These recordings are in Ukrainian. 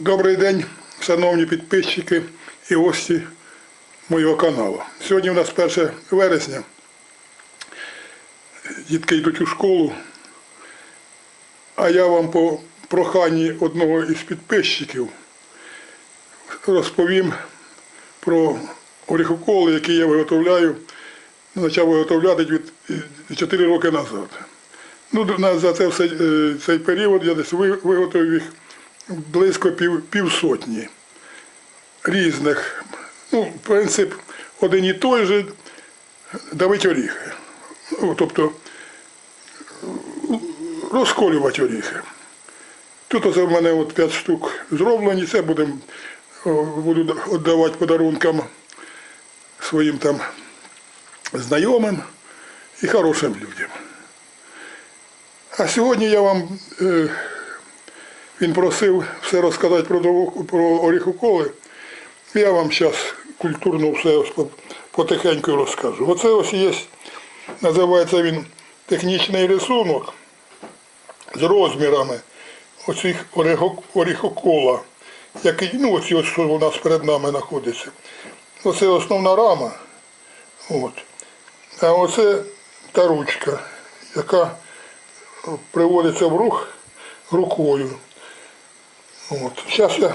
Добрий день, шановні підписчики і гості моєго каналу. Сьогодні у нас 1 вересня. Дітки йдуть у школу. А я вам по проханні одного із підписчиків розповім про оріхоколи, які я виготовляю. Почав виготовляти від 4 роки назад. Ну, за це е, цей період я десь ви- виготовив їх близько пів, півсотні різних. Ну, принцип один і той же давить оріхи. Ну, тобто розколювати оріхи. Тут оце в мене от 5 штук зроблені, це будем, буду віддавати подарункам своїм там знайомим і хорошим людям. А сьогодні я вам е, він просив все розказати про, про оріхоколи. Я вам зараз культурно все потихеньку розкажу. Оце ось є, називається він технічний рисунок з розмірами оцих оріхокола, який, ну ось ось що у нас перед нами знаходиться. Оце основна рама. От. А оце та ручка, яка приводиться в рух рукою. От. Зараз я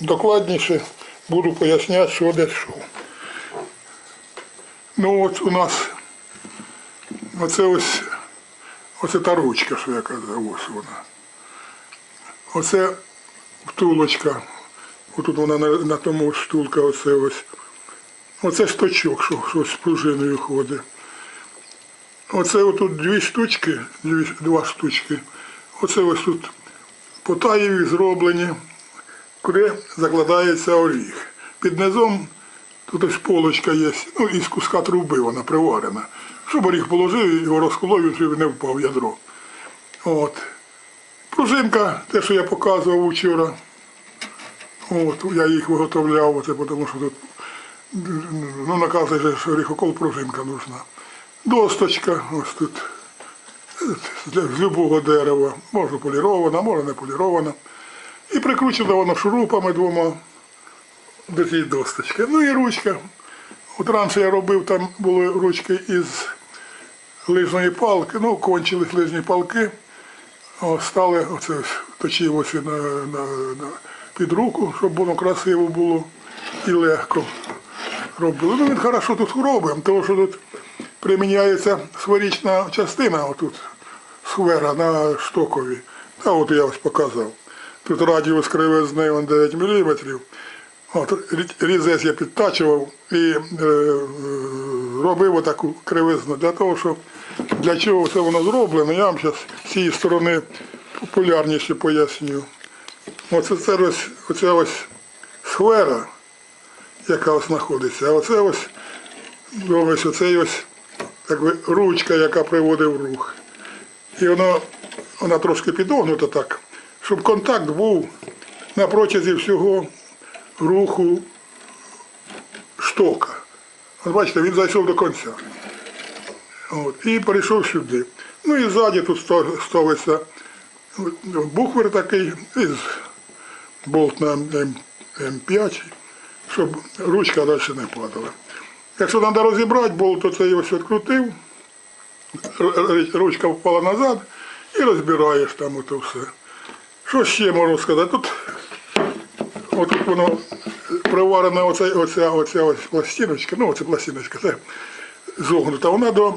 докладніше буду поясняти, що де що. Ну от у нас оце ось оце та ручка, що я казав, ось вона. Оце втулочка. Отут вона на, на тому штулка, оце ось. Оце шточок, що, що з пружиною ходить. Оце отут дві штучки, дві, два штучки. Оце ось тут потаєві зроблені, куди закладається оріг. Під низом тут ось полочка є, ну із куска труби вона приварена. Щоб оріг положив, його розколов, щоб не впав ядро. От. Пружинка, те, що я показував вчора. От, я їх виготовляв, тому що тут ну, наказує, що оріхокол пружинка нужна. Досточка, ось тут з любого дерева, можна полірована, можна не полірована. І прикручена воно шурупами двома до цієї досточки. Ну і ручка. От раніше я робив, там були ручки із лижної палки, ну, кончились лижні палки. Стали оце точив ось на, на, на, під руку, щоб воно красиво було і легко робили. Ну він хорошо тут робимо, тому що тут приміняється сферична частина, отут сфера на штокові. А от я ось показав. Тут радіус кривизни он 9 мм. От, різець я підтачував і е, робив отаку кривизну для того, щоб для чого це воно зроблено, я вам зараз з цієї сторони популярніше поясню. Оце це ось, оця ось сфера, яка ось знаходиться, а оце ось, ось оцей ось так би, ручка, яка приводить в рух. І воно, вона трошки підогнута так, щоб контакт був на протязі всього руху штока. От бачите, він зайшов до кінця. От, і перейшов сюди. Ну і ззаді тут ста- ставиться буквер такий із болт на М- М5, щоб ручка далі не падала. Якщо треба розібрати болт, то це його ось відкрутив, ручка впала назад і розбираєш там ото все. Що ще можу сказати? Тут отут воно приварена оця, оця, оця ось пластиночка, ну оця пластиночка, це зогнута, вона до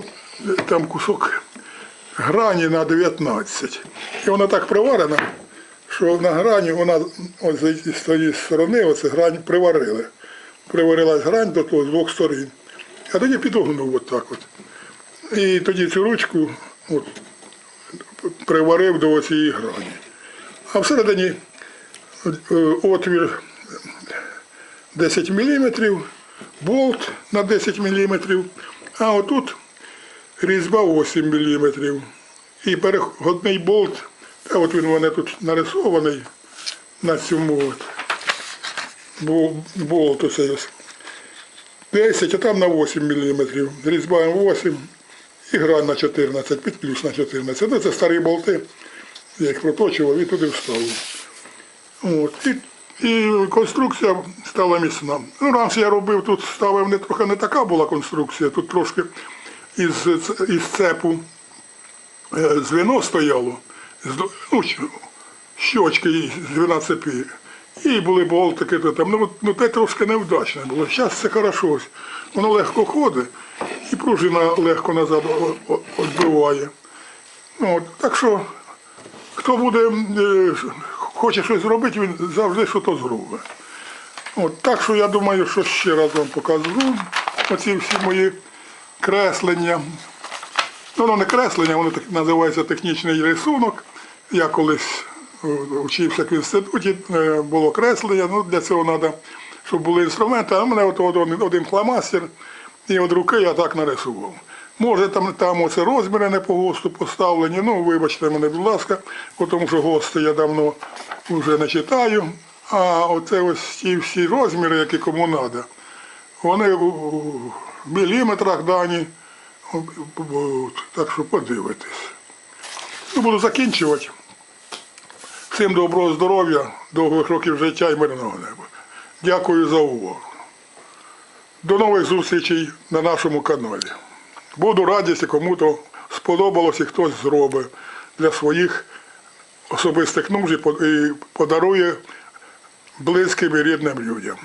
там кусок грані на 19. І вона так приварена, що на грані вона з цієї сторони, оце грань приварили. Приварилась грань до того з двох сторін. А тоді підогнув отак от. І тоді цю ручку от, приварив до цієї грані. А всередині е, отвір 10 мм, болт на 10 мм, а отут різьба 8 мм. І переходний болт, а от він у мене тут нарисований на цьому от. Бол- Болт ось. 10, а там на 8 мм. Різьба 8 і грань на 14, під плюс на 14. Ну, це старі болти. Я їх проточував і туди вставив. От. І І конструкція стала міцна. Ну, раніше я робив, тут ставив не трохи не така була конструкція, тут трошки із, із цепу е, звіно стояло, з ну, щочки звіна цепі. І були болтики, то там, ну, ну те трошки невдачне було. Зараз це хорошо. Воно легко ходить, і пружина легко назад відбиває. Ну, так що, хто буде, е, хоче щось зробити, він завжди щось зробить. От, так що я думаю, що ще раз вам покажу оці всі мої креслення. Ну, воно не креслення, воно так називається технічний рисунок. Я колись вчився в інституті, е, було креслення, ну для цього треба, щоб були інструменти, а в мене от, от один, один фломастер, і від руки я так нарисував. Може там, там оце розміри не по ГОСТу поставлені, ну вибачте мене, будь ласка, тому що ГОСТи я давно вже не читаю. А оце ось ті всі розміри, які кому треба, вони у міліметрах дані. Так що подивитись. Ну, буду закінчувати. Всім доброго здоров'я, довгих років життя і мирного неба. Дякую за увагу. До нових зустрічей на нашому каналі. Буду якщо кому-то сподобалось і хтось зробить для своїх особистих нужд і подарує близьким і рідним людям.